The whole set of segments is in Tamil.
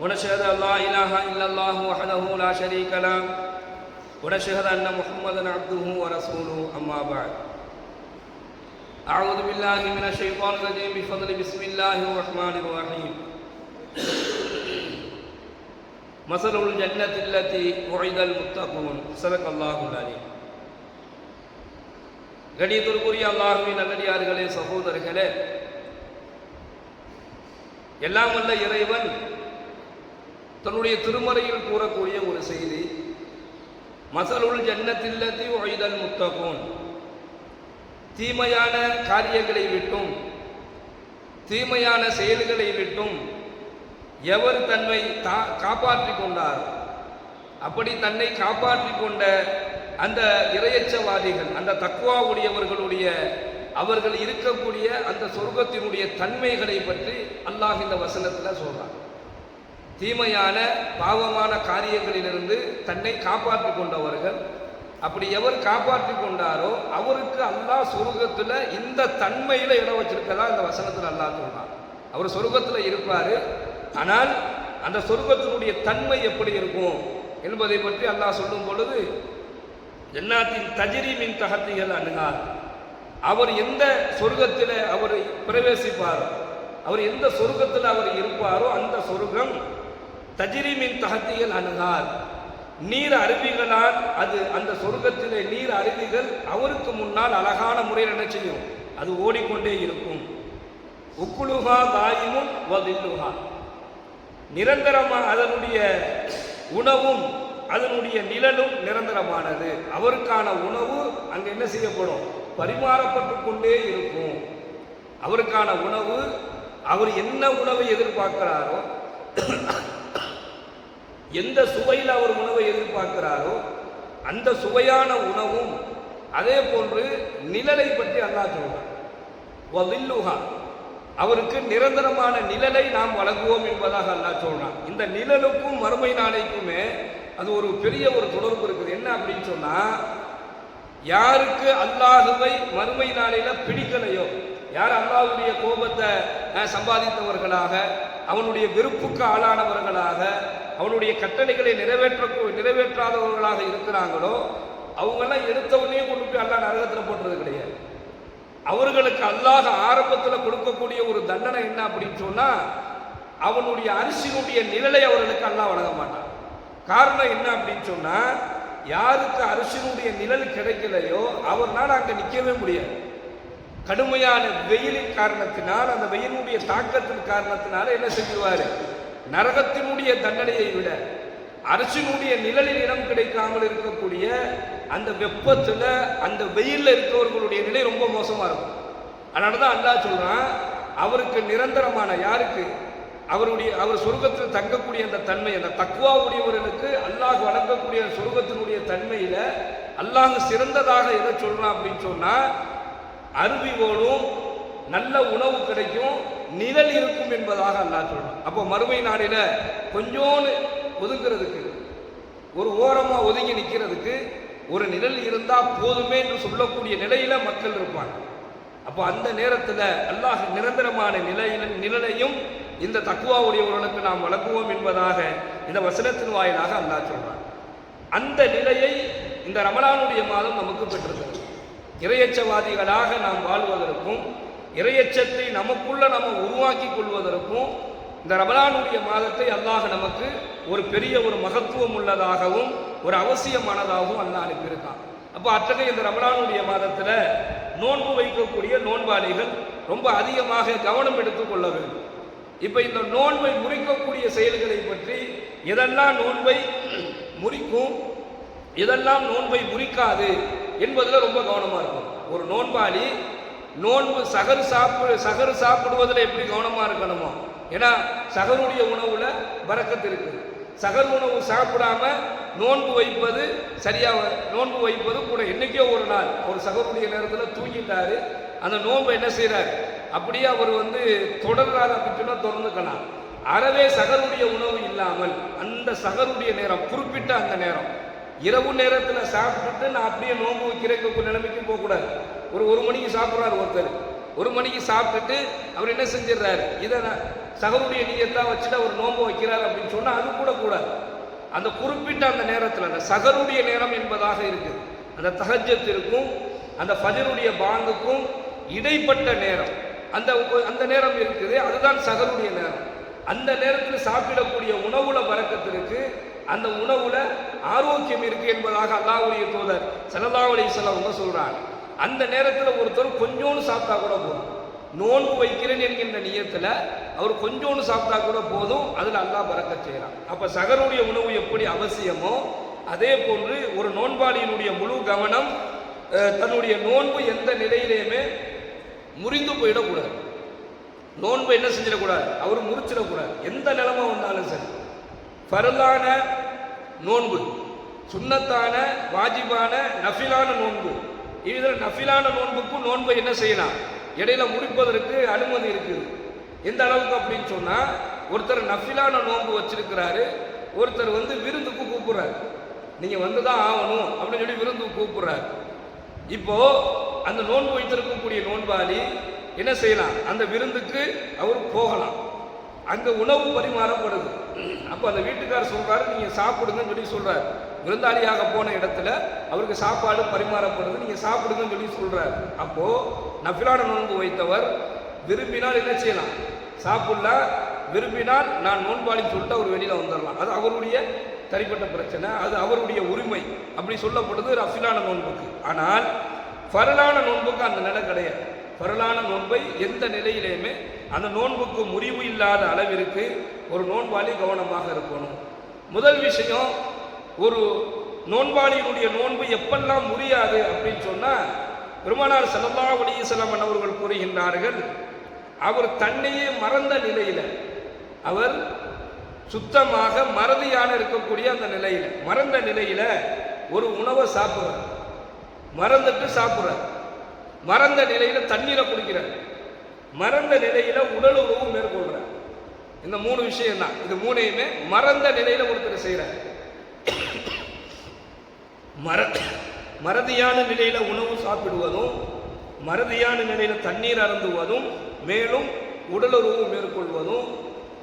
ونشهد أن لا إله إلا الله وحده لا شريك له. ونشهد أن محمدا عبده ورسوله. أما بعد. أعوذ بالله من الشيطان الرجيم. بفضل بسم الله الرحمن الرحيم. مثل الجنة التي وعد المتقون. صدق الله العليم கணியத்திற்குரிய அல்லாஹுவின் நல்லடியார்களே சகோதரர்களே. எல்லாம் வல்ல இறைவன் தன்னுடைய திருமறையில் கூறக்கூடிய ஒரு செய்தி மசலுள் ஜன்னத்தில்லத்தி ஒய்தல் முத்தகோன். தீமையான காரியங்களை விட்டும் தீமையான செயல்களை விட்டும் எவர் தன்னை தா காப்பாற்றி கொண்டார்? அப்படி தன்னை காப்பாற்றி கொண்ட அந்த இரையச்சவாதிகள் அந்த தக்குவா உடையவர்களுடைய அவர்கள் இருக்கக்கூடிய அந்த சொர்க்கத்தினுடைய தன்மைகளை பற்றி அல்லாஹ் இந்த வசனத்தில் சொல்கிறான் தீமையான பாவமான காரியங்களிலிருந்து தன்னை காப்பாற்றிக் கொண்டவர்கள். அப்படி எவர் காப்பாற்றி கொண்டாரோ அவருக்கு அல்லாஹ் சொர்க்கத்தில் இந்த தன்மையில் இடம் வச்சிருக்கதா இந்த வசனத்தில் அல்லாஹ் சொல்றான். அவர் சொர்க்கத்தில் இருப்பார். ஆனால் அந்த சொர்க்கத்தினுடைய தன்மை எப்படி இருக்கும் என்பதை பற்றி அல்லாஹ் சொல்லும் பொழுது ஜன்னாத்தின் தஜிரிமின் தகத்திகள் அணுகார் அவர் எந்த சொர்க்கத்தில் அவர் பிரவேசிப்பாரோ அவர் எந்த சொர்க்கத்தில் அவர் இருப்பாரோ அந்த சொர்க்கம் தஜிரிமின் தகத்திகள் அணுகார். நீர் அருவிகளால் அது அந்த சொர்க்கத்திலே நீர் அருவிகள் அவருக்கு முன்னால் அழகான முறையில் என்ன செய்யும்? அது ஓடிக்கொண்டே இருக்கும். உக்குலுகா தாயிமும் வதில்லுகா. நிரந்தரமாக அதனுடைய உணவும் அதனுடைய நிழலும் நிரந்தரமானது. அவருக்கான உணவு அங்கே என்ன செய்யப்படும்? பரிமாறப்பட்டு கொண்டே இருக்கும். அவருக்கான உணவு அவர் என்ன உணவை எதிர்பார்க்கிறாரோ எந்த சுவையில் அவர் உணவை எதிர்பார்க்கிறாரோ அந்த சுவையான உணவும் அதே போன்று நிழலை பற்றி அல்லா சொல்றான். அவருக்கு நிரந்தரமான நிழலை நாம் வழங்குவோம் என்பதாக அல்லா சொல்றான். இந்த நிழலுக்கும் மறுமை நாளைக்குமே அது ஒரு பெரிய ஒரு தொடர்பு இருக்குது. என்ன அப்படின்னு சொன்னா யாருக்கு அல்லாஹுவை மறுமை நாளையில பிடிக்கலையோ யார் அல்லாஹுடைய கோபத்தை சம்பாதித்தவர்களாக அவனுடைய வெறுப்புக்கு ஆளானவர்களாக அவனுடைய கட்டளைகளை நிறைவேற்ற நிறைவேற்றாதவர்களாக இருக்கிறாங்களோ அவங்கெல்லாம் எடுத்த உடனே கொண்டு போய் அல்லா நரகத்தில் போட்டுறது கிடையாது. அவர்களுக்கு அல்லாத ஆரம்பத்தில் கொடுக்கக்கூடிய ஒரு தண்டனை என்ன அப்படின்னு சொன்னா அவனுடைய அரிசியினுடைய நிழலை அவர்களுக்கு அல்லாஹ் வழங்க மாட்டான். காரணம் என்ன அப்படின்னு சொன்னா யாருக்கு அரிசியினுடைய நிழல் கிடைக்கலையோ அவர்னால் அங்கே நிற்கவே முடியாது. கடுமையான வெயிலின் காரணத்தினால் அந்த வெயிலுடைய தாக்கத்தின் காரணத்தினால என்ன செஞ்சுவார் நரகத்தினுடைய தண்டனையை விட அரசினுடைய நிழலில் இடம் கிடைக்காமல் இருக்கக்கூடிய அந்த வெப்பத்தில் அந்த வெயிலில் இருக்கவர்களுடைய நிலை ரொம்ப மோசமாக இருக்கும். அதனால தான் அல்லா சொல்கிறான் அவருக்கு நிரந்தரமான யாருக்கு? அவருடைய அவர் சொர்க்கத்தில் தங்கக்கூடிய அந்த தன்மை அந்த தக்குவா உடையவர்களுக்கு அல்லாஹ் வழங்கக்கூடிய சொர்க்கத்தினுடைய தன்மையில் அல்லாஹ் சிறந்ததாக எதை சொல்கிறான் அப்படின்னு சொன்னால் அருவிவோடும் நல்ல உணவு கிடைக்கும் நிழல் இருக்கும் என்பதாக அல்லாஹ் சொல்றான். அப்போ மறுமை நாடில கொஞ்சோன்னு ஒதுங்கிறதுக்கு ஒரு ஓரமாக ஒதுங்கி நிற்கிறதுக்கு ஒரு நிழல் இருந்தால் போதுமே என்று சொல்லக்கூடிய நிலையில மக்கள் இருப்பாங்க. அப்போ அந்த நேரத்தில் அல்லாஹ் நிரந்தரமான நிலையில நிழலையும் இந்த தக்குவாவுடையவர்களுக்கு நாம் வழங்குவோம் என்பதாக இந்த வசனத்தின் வாயிலாக அல்லாஹ் சொல்றான். அந்த நிலையை இந்த ரமலானுடைய மாதம் நமக்கு பெற்றிருக்கிறது. இரையச்சவாதிகளாக நாம் வாழ்வதற்கும் இரையச்சத்தை நமக்குள்ள நம்ம உருவாக்கி கொள்வதற்கும் இந்த ரமலானுடைய மாதத்தை அல்லாஹ் நமக்கு ஒரு பெரிய ஒரு மகத்துவம் உள்ளதாகவும் ஒரு அவசியமானதாகவும் அல்லாஹ் அனுப்பியிருக்கான். அப்போ அத்தகைய இந்த ரமலானுடைய மாதத்தில் நோன்பு வைக்கக்கூடிய நோன்பாளிகள் ரொம்ப அதிகமாக கவனம் எடுத்துக்கொள்ள வேண்டும். இப்போ இந்த நோன்பை முறிக்கக்கூடிய செயல்களை பற்றி எதெல்லாம் நோன்பை முறிக்கும் எதெல்லாம் நோன்பை முறிக்காது என்பதில் ரொம்ப கவனமாக இருக்கும் ஒரு நோன்பாளி நோன்பு சகரு சாப்பிடு சகரு சாப்பிடுவதில் எப்படி கவனமாக இருக்கணுமோ? ஏன்னா சகருடைய உணவில் வரக்கத்து இருக்குது சகர் உணவு சாப்பிடாம நோன்பு வைப்பது சரியாக நோன்பு வைப்பது கூட என்னைக்கோ ஒரு நாள். ஒரு சகருடைய நேரத்தில் தூங்கிட்டாரு. அந்த நோன்பை என்ன செய்கிறார் அப்படியே அவர் வந்து தொடர்றாரு அப்படின்னு சொன்னால் திறந்துக்கலாம். அறவே சகருடைய உணவு இல்லாமல் அந்த சகருடைய நேரம் குறிப்பிட்ட அந்த நேரம். இரவு நேரத்தில் சாப்பிட்டுட்டு நான் அப்படியே நோன்பு வைக்கிறேன் நிலைமைக்கு போகக்கூடாது ஒரு ஒரு மணிக்கு சாப்பிட்றாரு ஒருத்தர். ஒரு மணிக்கு சாப்பிட்டுட்டு அவர் என்ன செஞ்சிடுறாரு? இதை நான் சகருடைய நீயத்தான் வச்சுட்டு அவர் நோன்பு வைக்கிறார் அப்படின்னு சொன்னால் அது கூட கூடாது. அந்த குறிப்பிட்ட அந்த நேரத்தில் அந்த சகருடைய நேரம் என்பதாக இருக்குது. அந்த தகஜத்திற்கும் அந்த ஃபஜருடைய பாங்குக்கும் இடைப்பட்ட நேரம். அந்த அந்த நேரம் இருக்குது. அதுதான் சகருடைய நேரம். அந்த நேரத்தில் சாப்பிடக்கூடிய உணவுல பறக்கத்திற்கு அந்த உணவுல ஆரோக்கியம் இருக்கு என்பதாக அல்லாவுடைய தூதர் ஸல்லல்லாஹு செலவங்க சொல்றாங்க. அந்த நேரத்தில் ஒருத்தர் கொஞ்சோன்னு சாப்பிட்டா கூட போதும். நோன்பு வைக்கிறேன் என்கின்ற நியத்தில் அவர் கொஞ்சோன்னு சாப்பிட்டா கூட போதும். அதில் அல்லாஹ் பறக்க செய்கிறான் அப்போ சகருடைய உணவு எப்படி அவசியமோ அதே போன்று ஒரு நோன்பாளியினுடைய முழு கவனம் தன்னுடைய நோன்பு எந்த நிலையிலையுமே முறிந்து போயிடக்கூடாது. நோன்பு என்ன செஞ்சிடக்கூடாது? அவர் முறிச்சிடக்கூடாது. எந்த நிலைமை வந்தாலும் சரி. ஃபரலான நோன்பு சுன்னத்தான வாஜிபான நஃபிலான நோன்பு. இதில் நஃபிலான நோன்புக்கும் நோன்பை என்ன செய்யலாம்? இடையில முடிப்பதற்கு அனுமதி இருக்குது. எந்த அளவுக்கு அப்படின்னு சொன்னால் ஒருத்தர் நஃபிலான நோன்பு வச்சிருக்கிறாரு ஒருத்தர் வந்து விருந்துக்கு கூப்பிட்றாரு. நீங்கள் வந்து தான் ஆகணும் அப்படின்னு சொல்லி விருந்துக்கு கூப்பிட்றாரு. இப்போ அந்த நோன்பு வைத்திருக்கக்கூடிய நோன்பாளி என்ன செய்யலாம்? அந்த விருந்துக்கு அவர் போகலாம். அங்கே உணவு பரிமாறப்படுது அப்போ அந்த வீட்டுக்காரர் சொல்கிறாரு நீங்கள் சாப்பிடுங்கன்னு சொல்லி சொல்கிறார் விருந்தாளியாக போன இடத்துல அவருக்கு சாப்பாடு பரிமாறப்படுது நீங்கள் சாப்பிடுங்கன்னு சொல்லி சொல்கிறார் அப்போது நஃபிலான நோன்பு வைத்தவர் விரும்பினால் என்ன செய்யலாம்? சாப்பிடலாம் விரும்பினால் நான் நோன்பாளின்னு சொல்லிட்டு அவர் வெளியில் வந்துடலாம். அது அவருடைய தனிப்பட்ட பிரச்சனை. அது அவருடைய உரிமை. அப்படி சொல்லப்படுது ரஃபிலான நோன்புக்கு. ஆனால் ஃபரலான நோன்புக்கு அந்த நிலை கிடையாது. ஃபரலான நோன்பை எந்த நிலையிலையுமே அந்த நோன்புக்கு முறிவு இல்லாத அளவிற்கு ஒரு நோன்பாளி கவனமாக இருக்கணும். முதல் விஷயம் ஒரு நோன்பாளியினுடைய நோன்பு எப்பெல்லாம் முறியாது அப்படின்னு சொன்னால் பெருமானார் ஸல்லல்லாஹு அலைஹி அவர்கள் கூறுகின்றார்கள் அவர் தன்னையே மறந்த நிலையில் அவர் சுத்தமாக மறதியான இருக்கக்கூடிய அந்த நிலையில் மறந்த நிலையில் ஒரு உணவை சாப்பிட்றார். மறந்துட்டு சாப்பிட்றார். மறந்த நிலையில் தண்ணீரை குடிக்கிறார். மறந்த நிலையில உடல் உறவு மேற்கொள்றார். இந்த மூணு விஷயம் தான் இது மூணையுமே மறந்த நிலையில ஒருத்தர் செய்யறார் மற மறதியான நிலையில உணவு சாப்பிடுவதும் மறதியான நிலையில தண்ணீர் அருந்துவதும் மேலும் உடலுறவு மேற்கொள்வதும்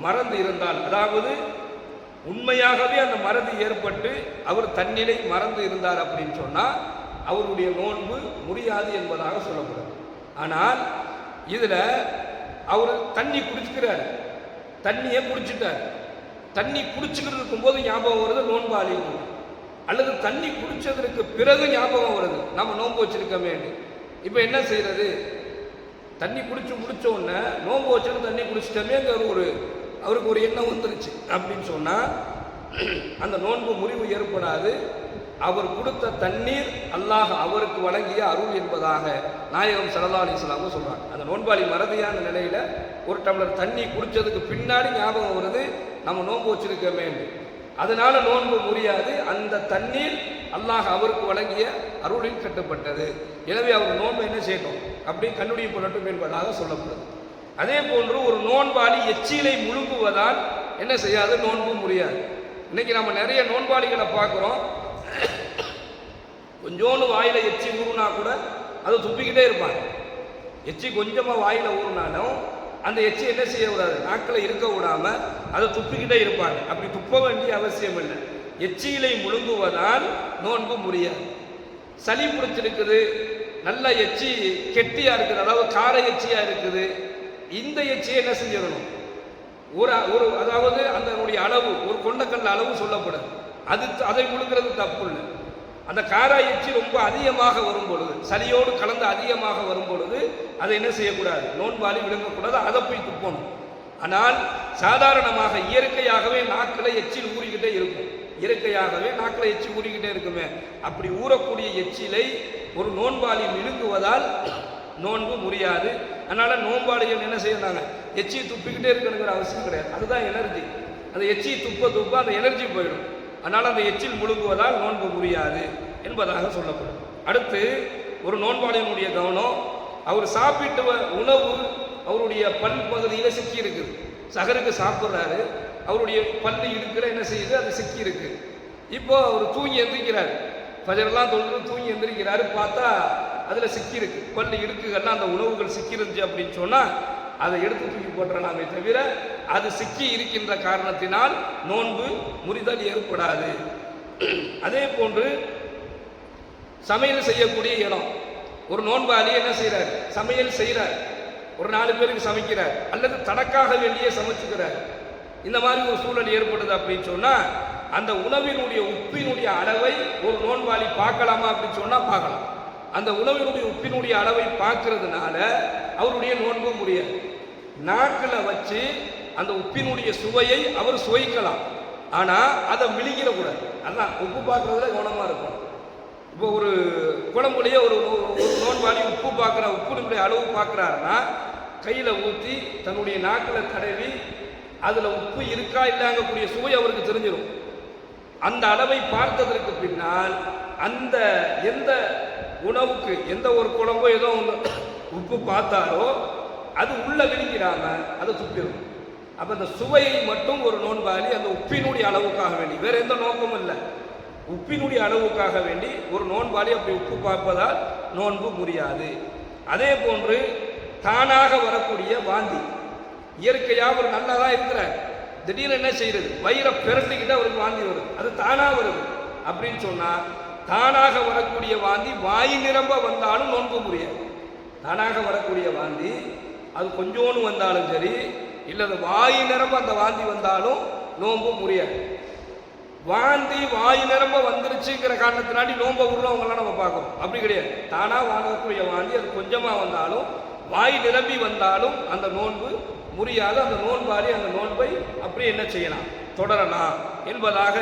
மறந்து இருந்தால் அதாவது உண்மையாகவே அந்த மறதி ஏற்பட்டு அவர் தன்னிலை மறந்து இருந்தார் அப்படின்னு சொன்னால் அவருடைய நோன்பு முடியாது என்பதாக சொல்லப்படும் ஆனால் இதில் அவர் தண்ணி குடிச்சுக்கிறார். தண்ணியை குடிச்சிட்டார். தண்ணி குடிச்சுக்கிட்டு இருக்கும்போது ஞாபகம் வருது நோன்பாளி. அல்லது தண்ணி குடிச்சதற்கு பிறகு ஞாபகம் வருது. நம்ம நோன்பு வச்சிருக்கோமே இப்போ என்ன செய்யறது? தண்ணி குடிச்சு முடிச்ச உடனே நோன்பு வச்சுட்டு தண்ணி குடிச்சிட்டோமேங்கிற ஒரு அவருக்கு ஒரு எண்ணம் வந்துருச்சு. அப்படின்னு சொன்னால் அந்த நோன்பு முறிவு ஏற்படாது. அவர் கொடுத்த தண்ணீர் அல்லாஹ் அவருக்கு வழங்கிய அருள் என்பதாக நாயகம் சல்லா அலிஸ்லாம சொல்கிறாங்க அந்த நோன்பாளி மறதியான நிலையில் ஒரு டம்ளர் தண்ணி குடித்ததுக்கு பின்னாடி ஞாபகம் வருது நம்ம நோன்பு வச்சிருக்கோமே அதனால நோன்பு முடியாது அந்த தண்ணீர் அல்லாஹ் அவருக்கு வழங்கிய அருளில் கட்டப்பட்டது. எனவே அவர் நோன்பு என்ன செய்யணும் அப்படி கண்ணுடைய புரட்டும் என்பதாக சொல்லப்படுது. அதே போன்று ஒரு நோன்பாளி எச்சிலை முழுங்குவதால் என்ன செய்யாது? நோன்பு முடியாது இன்னைக்கு நம்ம நிறைய நோன்பாளிகளை பார்க்குறோம். கொஞ்சோண்டு வாயில் எச்சி ஊறுனா கூட அதை துப்பிக்கிட்டே இருப்பாங்க எச்சி கொஞ்சமாக வாயில் ஊறினாலும் அந்த எச்சி என்ன செய்யக்கூடாது? நாக்கில் இருக்க விடாமல் அதை துப்பிக்கிட்டே இருப்பாங்க அப்படி துப்ப வேண்டிய அவசியம் இல்லை. எச்சியிலை முழுங்குவதால் நோன்பு முடியாது. சளி பிடிச்சிருக்குது நல்ல எச்சி கெட்டியாக இருக்குது அதாவது கார எச்சியாக இருக்குது. இந்த எச்சியை என்ன செஞ்சிடணும்? ஒரு ஒரு அதாவது அதனுடைய அளவு ஒரு கொண்டக்கல்ல அளவு சொல்லப்படுது. அது அதை முழுங்கிறது தப்பு இல்லை. அந்த காராய் எச்சி ரொம்ப அதிகமாக வரும் பொழுது சளியோடு கலந்து அதிகமாக வரும் பொழுது அதை என்ன செய்யக்கூடாது? நோன்பாலி விழுங்கக்கூடாது அதை போய் துப்பணும். ஆனால் சாதாரணமாக இயற்கையாகவே நாக்கில் எச்சில் ஊறிக்கிட்டே இருக்கும். இயற்கையாகவே நாக்கில் எச்சி ஊறிக்கிட்டே இருக்குமே. அப்படி ஊறக்கூடிய எச்சிலை ஒரு நோன்பாளி விழுங்குவதால் நோன்பு முடியாது அதனால் நோன்பாளிகள் என்ன செய்யறாங்க? எச்சியை துப்பிக்கிட்டே இருக்கணுங்கிற அவசியம் கிடையாது. அதுதான் எனர்ஜி அந்த எச்சியை துப்ப துப்ப அந்த எனர்ஜி போயிடும். அதனால் அந்த எச்சில் முழுங்குவதால் நோன்பு புரியாது என்பதாக சொல்லப்படும். அடுத்து ஒரு நோன்பாளியினுடைய கவனம் அவர் சாப்பிட்டு வ- உணவு அவருடைய பல் பகுதியில் சிக்கி இருக்குது சகருக்கு சாப்பிட்றாரு அவருடைய பல் இருக்கிற என்ன செய்யுது? அது சிக்கி இருக்கு இப்போ அவர் தூங்கி எந்திரிக்கிறார். பஜரெல்லாம் தொழுது தூங்கி எந்திரிக்கிறாரு பார்த்தா அதில் சிக்கி இருக்கு பல் இருக்குகள்லாம் அந்த உணவுகள் சிக்கி இருந்துச்சு அப்படின்னு சொன்னால் அதை எடுத்து தூக்கி போட்டுறலாமே தவிர அது சிக்கி இருக்கின்ற காரணத்தினால் நோன்பு முறிதல் ஏற்படாது. அதே போன்று சமையல் செய்யக்கூடிய இடம். ஒரு நோன்பாளி என்ன செய்கிறார் சமையல் செய்கிறார் ஒரு நாலு பேருக்கு சமைக்கிறார். அல்லது தனக்காக வேண்டியே சமைச்சுக்கிறார். இந்த மாதிரி ஒரு சூழல் ஏற்படுது அப்படின்னு சொன்னால் அந்த உணவினுடைய உப்பினுடைய அளவை ஒரு நோன்பாளி பார்க்கலாமா அப்படின்னு சொன்னால் பார்க்கலாம். அந்த உணவினுடைய உப்பினுடைய அளவை பார்க்கறதுனால அவருடைய நோன்பு முடியாது. நாக்கில் வச்சு அந்த உப்பினுடைய சுவையை அவர் சுவைக்கலாம். ஆனால் அதை விழுங்கிடக்கூடாது அதான் உப்பு பார்க்குறதுல கவனமாக இருக்கும் இப்போ ஒரு குழம்புலையே ஒரு ஒரு நோன்பாடி உப்பு பார்க்குற உப்புனுடைய அளவு பார்க்குறாருன்னா கையில் ஊற்றி தன்னுடைய நாக்கில் தடவி அதில் உப்பு இருக்கா இல்லைங்கக்கூடிய சுவை அவருக்கு தெரிஞ்சிடும் அந்த அளவை பார்த்ததற்கு பின்னால் அந்த எந்த உணவுக்கு எந்த ஒரு குழம்போ ஏதோ ஒன்று உப்பு பார்த்தாரோ அது உள்ளே விழுங்கிடாம அதை துப்பிடும் அப்போ அந்த சுவையை மட்டும் ஒரு நோன்பாளி அந்த உப்பினுடைய அளவுக்காக வேண்டி வேற எந்த நோக்கமும் இல்லை. உப்பினுடைய அளவுக்காக வேண்டி ஒரு நோன்பாளி அப்படி உப்பு பார்ப்பதால் நோன்பு முடியாது அதே போன்று தானாக வரக்கூடிய வாந்தி. இயற்கையாக ஒரு நல்லதாக இருக்கிறார். திடீர்னு என்ன செய்யறது வயிறை பிறந்துக்கிட்டு அவருக்கு வாந்தி வருது. அது தானாக வருது. அப்படின்னு சொன்னால் தானாக வரக்கூடிய வாந்தி வாய் நிரம்ப வந்தாலும் நோன்பு முடியாது. தானாக வரக்கூடிய வாந்தி அது கொஞ்சோன்னு வந்தாலும் சரி இல்லை வாய் நிரம்ப அந்த வாந்தி வந்தாலும் நோன்பு முடியாது. வாந்தி வாய் நிரம்ப வந்துருச்சுங்கிற காரணத்தினாடி நோம்ப விடுறவங்களாம் நம்ம பார்க்கணும் அப்படி கிடையாது. தானாக வாங்கக்கூடிய வாந்தி அது கொஞ்சமாக வந்தாலும் வாய் நிரம்பி வந்தாலும் அந்த நோன்பு முடியாது. அந்த நோன்பாடி அந்த நோன்பை அப்படியே என்ன செய்யலாம்? தொடரலாம். என்பதாக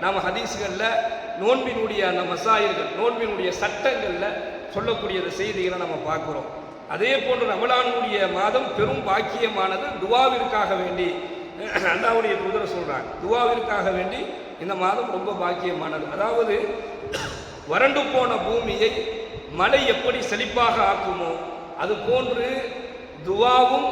நாம் ஹதீஸ்களில் நோன்பினுடைய அந்த மசாயர்கள் நோன்பினுடைய சட்டங்களில் சொல்லக்கூடிய செய்திகளை நம்ம பார்க்குறோம். அதே போன்று ரமலானுடைய மாதம் பெரும் பாக்கியமானது துவாவிற்காக வேண்டி அல்லாவுடைய தூதர் சொல்கிறாங்க துவாவிற்காக வேண்டி இந்த மாதம் ரொம்ப பாக்கியமானது. அதாவது வறண்டு போன பூமியை மழை எப்படி செழிப்பாக ஆக்குமோ அது போன்று துவாவும்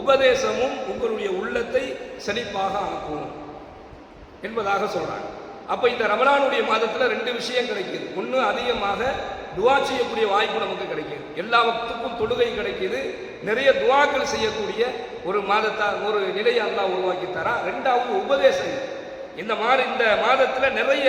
உபதேசமும் உங்களுடைய உள்ளத்தை செழிப்பாக ஆக்கும் என்பதாக சொல்கிறாங்க அப்போ இந்த ரமலானுடைய மாதத்தில் ரெண்டு விஷயம் கிடைக்குது. ஒன்று அதிகமாக துவா செய்யக்கூடிய வாய்ப்பு நமக்கு கிடைக்கிது. எல்லா வக்துக்கும் தொழுகை கிடைக்கிது. நிறைய துவாக்கள் செய்யக்கூடிய ஒரு மாதத்தா ஒரு நிலையை அல்லாஹ் உருவாக்கி தரா. ரெண்டாவது உபதேசம். இந்த மாதிரி இந்த மாதத்தில் நிறைய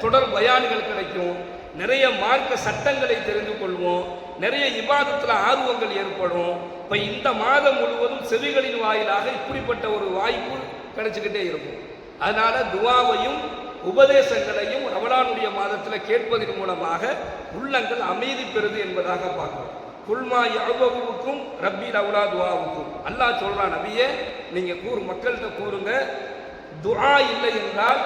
தொடர் பயான்கள் கிடைக்கும். நிறைய மார்க்க சட்டங்களை தெரிந்து கொள்வோம். நிறைய இபாதத்தில் ஆர்வங்கள் ஏற்படும். இப்போ இந்த மாதம் முழுவதும் செவிகளின் வாயிலாக இப்படிப்பட்ட ஒரு வாய்ப்பு கிடைச்சிக்கிட்டே இருக்கும். அதனால துவாவையும் உபதேசங்களையும் ரமலானுடைய மாதத்தில் கேட்பதன் மூலமாக உள்ளங்கள் அமைதி பெறுது என்பதாக பார்க்கிறோம். குல்மா அழுபவுக்கும் ரப்பி லவுலா துவாவுக்கும் அல்லாஹ் சொல்றான் நபியே நீங்கள் கூறு மக்கள்கிட்ட கூறுங்க. துஆ இல்லை என்றால்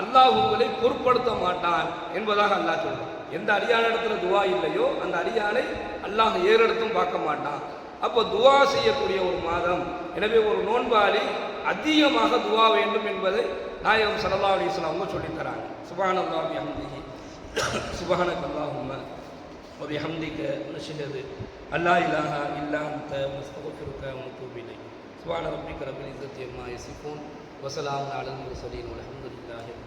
அல்லாஹ் உங்களை பொருட்படுத்த மாட்டான் என்பதாக அல்லாஹ் சொல்றான் எந்த அடியானிடத்துல துவா இல்லையோ அந்த அடியானை அல்லாஹ் ஏறெடுத்தும் பார்க்க மாட்டான். அப்போ துவா செய்யக்கூடிய ஒரு மாதம். எனவே ஒரு நோன்பாளி அதிகமாக துவா வேண்டும் என்பதை நாயகம் சல்லா அலிஸ்லாம் அவங்க சொல்லித்தராங்க சுபான் அல்லாஹி ஹம்திஹி சுபானக் அல்லாஹும்ம وبحمدك نشهد أن لا إله إلا أنت ونستغفرك ونتوب إليك سبحان ربك رب العزة عما يصفون وسلام على المرسلين والحمد لله رب العالمين